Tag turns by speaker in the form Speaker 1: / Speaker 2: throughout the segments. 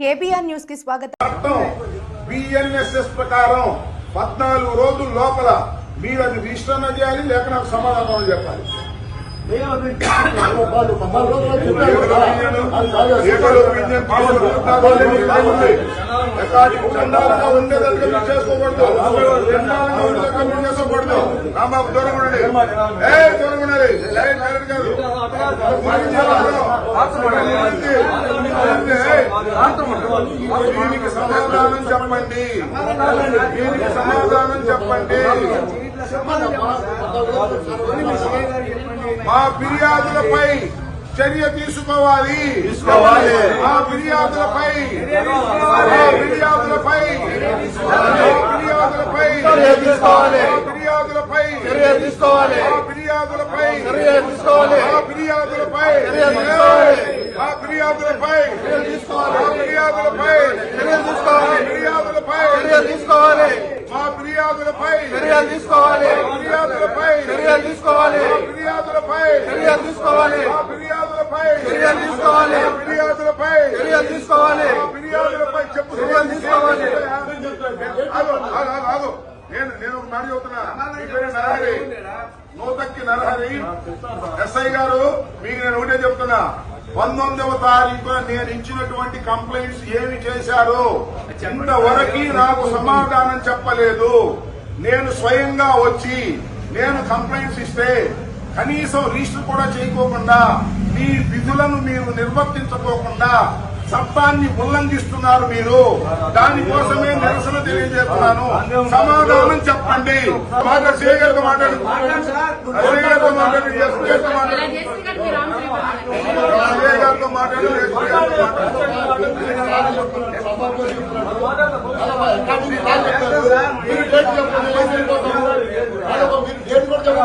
Speaker 1: KBR news కి స్వాగతం
Speaker 2: చట్టం బిఎన్ఎస్ఎస్ ప్రకారం పద్నాలుగు రోజుల లోపల మీరు అది రిజిస్టర్ చేయాలి లేక నాకు సమాధానం చెప్పాలి లీగల్ ఒపీనియన్ రికార్డింగ్ చండాలంగా ఉండేదానికి మీరు చేసుకోకూడదు చండాలంగా ఉండేదాకా మీరు చేసుకోకూడదు రాంబాబు దూరం ఉండండి ఏ దూరం ఉండాలి దీనికి సమాధానం చెప్పండి దీనికి సమాధానం చెప్పండి మా ఫిర్యాదులపై చర్య తీసుకోవాలి
Speaker 3: తీసుకోవాలి.
Speaker 2: మా ఫిర్యాదులపై మా ఫిర్యాదులపై ఫిర్యాదులపై
Speaker 3: చర్య తీసుకోవాలి.
Speaker 2: ఫిర్యాదులపై
Speaker 3: చర్య తీసుకోవాలి.
Speaker 2: ఫిర్యాదులపై
Speaker 3: చర్య తీసుకోవాలి.
Speaker 2: మా ఫిర్యాదులపై
Speaker 3: చర్య తీసుకోవాలి.
Speaker 2: మా ఫిర్యాదులపై
Speaker 3: చర్య తీసుకోవాలి.
Speaker 2: మా ఫిర్యాదులపై
Speaker 3: చర్య తీసుకోవాలి.
Speaker 2: ఫిర్యాదులపై
Speaker 3: చర్య తీసుకోవాలి
Speaker 2: మా ఫిర్యాదులపై
Speaker 3: చర్య తీసుకోవాలి తీసుకోవాలి.
Speaker 2: ఫిర్యాదులపై ఫిర్యాదులపై ఫిర్యాదులపై ఫిర్యాదులపై చెప్పు. నేను నేను ఒక మాట చెబుతున్నా. మీ పేరు నరహరి. నూతక్కి నరహరి. ఎస్ఐ గారు మీకు నేను ఒకటే చెప్తున్నా. పంతొమ్మిదవ తారీఖున నేను ఇచ్చినటువంటి కంప్లైంట్స్ ఏమి చేశారు? ఇంతవరకు నాకు సమాధానం చెప్పలేదు. నేను స్వయంగా వచ్చి నేను కంప్లైంట్స్ ఇస్తే కనీసం రిజిస్టర్ కూడా చేయకోకుండా మీ విధులను మీరు నిర్వర్తించుకోకుండా చట్టాన్ని ఉల్లంఘిస్తున్నారు మీరు. దానికోసమే నిరసన తెలియజేస్తున్నాను. సమాధానం చెప్పండి. చేయగలతో మాట్లాడు. ఎస్పీ గారితో మాట్లాడు
Speaker 3: మీరు డేట్ చెప్పండి మీరు డేట్ కూడా చెప్పండి
Speaker 2: చెప్పరా బాబా పోతాయండి నా బాగుందండి మీరు మీరు చట్టాన్ని ఉల్లంఘిస్తున్నారు నాకు మీ- మీ- మీరు ఆగు అక్కడ నరహరి ఎస్పీ గారితో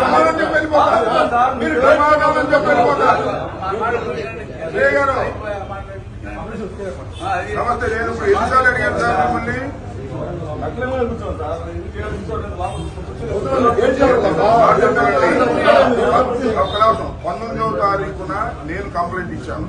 Speaker 2: సమాధానం మీరు సమాధానం గారు నమస్తే నేను ఇప్పుడు ఎన్నిసార్లు అడిగాను సార్ మిమ్మల్ని పంతొమ్మిదవ తారీఖున నేను కంప్లైంట్ ఇచ్చాను.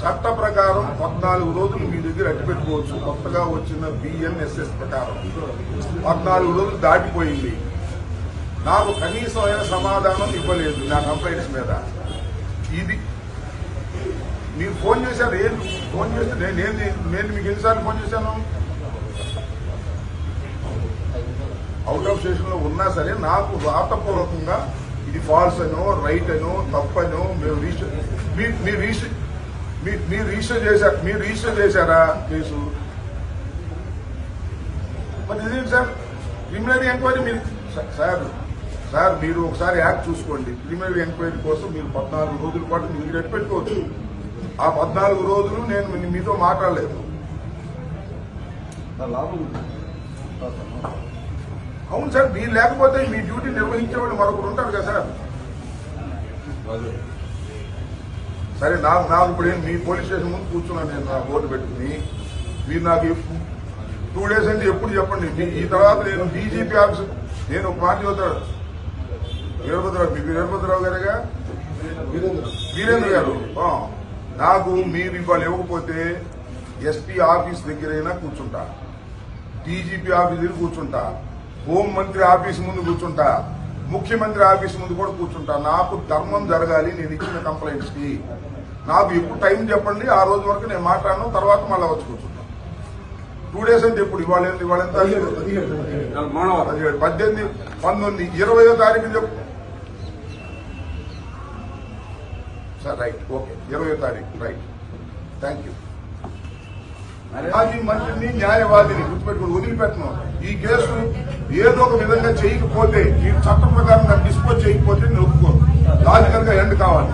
Speaker 2: చట్ట ప్రకారం పద్నాలుగు రోజులు మీ దగ్గర అట్టి పెట్టుకోవచ్చు. కొత్తగా వచ్చిన బిఎన్ఎస్ఎస్ ప్రకారం. పద్నాలుగు రోజులు దాటిపోయింది. నాకు కనీసమైన సమాధానం ఇవ్వలేదు నా కంప్లైంట్స్ మీద. ఇది మీరు ఫోన్ చేశారు ఏం ఫోన్ చేస్తే నేను నేను మీకు ఎన్నిసార్లు ఫోన్ చేశాను? అవుట్ ఆఫ్ స్టేషన్లో ఉన్నా సరే నాకు రాతపూర్వకంగా ఇది ఫాల్స్ అనో రైట్ అనో తప్పనో మేము రిజిస్టర్ మీ- మీరు రిజిస్టర్ మీరు రిజిస్టర్ చేశారు మీరు రిజిస్టర్ చేశారా కేసు? మరి ఇది సార్ ప్రిలిమినరీ ఎంక్వైరీ మీరు సార్ సార్ మీరు ఒకసారి యాక్ట్ చూసుకోండి. ప్రిలిమినరీ ఎంక్వైరీ కోసం మీరు పద్నాలుగు రోజుల పాటు మీరు పెట్టుకోవచ్చు. ఆ పద్నాలుగు రోజులు నేను మీతో మాట్లాడలేదు. అవును సార్ మీరు లేకపోతే మీ డ్యూటీ నిర్వహించేవాళ్ళు మరొకరు ఉంటారు కదా సార్? సరే నాకు నాకు ఇప్పుడు మీ పోలీస్ స్టేషన్ ముందు కూర్చున్నాను నేను నా బోర్డు పెట్టుకుని. మీరు నాకు టూ డేస్ అంటే ఎప్పుడు చెప్పండి? ఈ తర్వాత నేను డీజీపీ ఆఫీస్ నేను ఒక మాట చెబుతాడు వీరభద్రరావు వీరభద్రరావు గారేగా? వీరేంద్ర గారు. నాకు మీరు ఇవాళ ఇవ్వకపోతే ఎస్పీ ఆఫీస్ దగ్గరైనా కూర్చుంటా. డీజీపీ ఆఫీస్ దగ్గర కూర్చుంటా. హోం మంత్రి ఆఫీస్ ముందు కూర్చుంటా. ముఖ్యమంత్రి ఆఫీస్ ముందు కూడా కూర్చుంటా. నాకు ధర్మం జరగాలి నేను ఇచ్చిన కంప్లైంట్స్కి. నాకు ఎప్పుడు టైం చెప్పండి ఆ రోజు వరకు నేను మాట్లాడను తర్వాత మళ్ళీ వచ్చి కూర్చుంటా. టూ డేస్ అంటే ఎప్పుడు? ఇవాళ? ఇవాళ పద్దెనిమిది పంతొమ్మిది ఇరవయో తారీఖు చెప్పు సార్ రైట్ ఓకే ఇరవయో తారీఖు. రైట్ థ్యాంక్ యూ మాజీ మంత్రిని న్యాయవాదిని గుర్తుపెట్టుకుని వదిలిపెట్టను. ఈ కేసు ఏదో ఒక విధంగా చేయకపోతే ఈ చట్ట ప్రకారం నాకు డిస్పోజ్ చేయకపోతే నేను ఒప్పుకోను. లాజికల్గా ఎండ్ కావాలి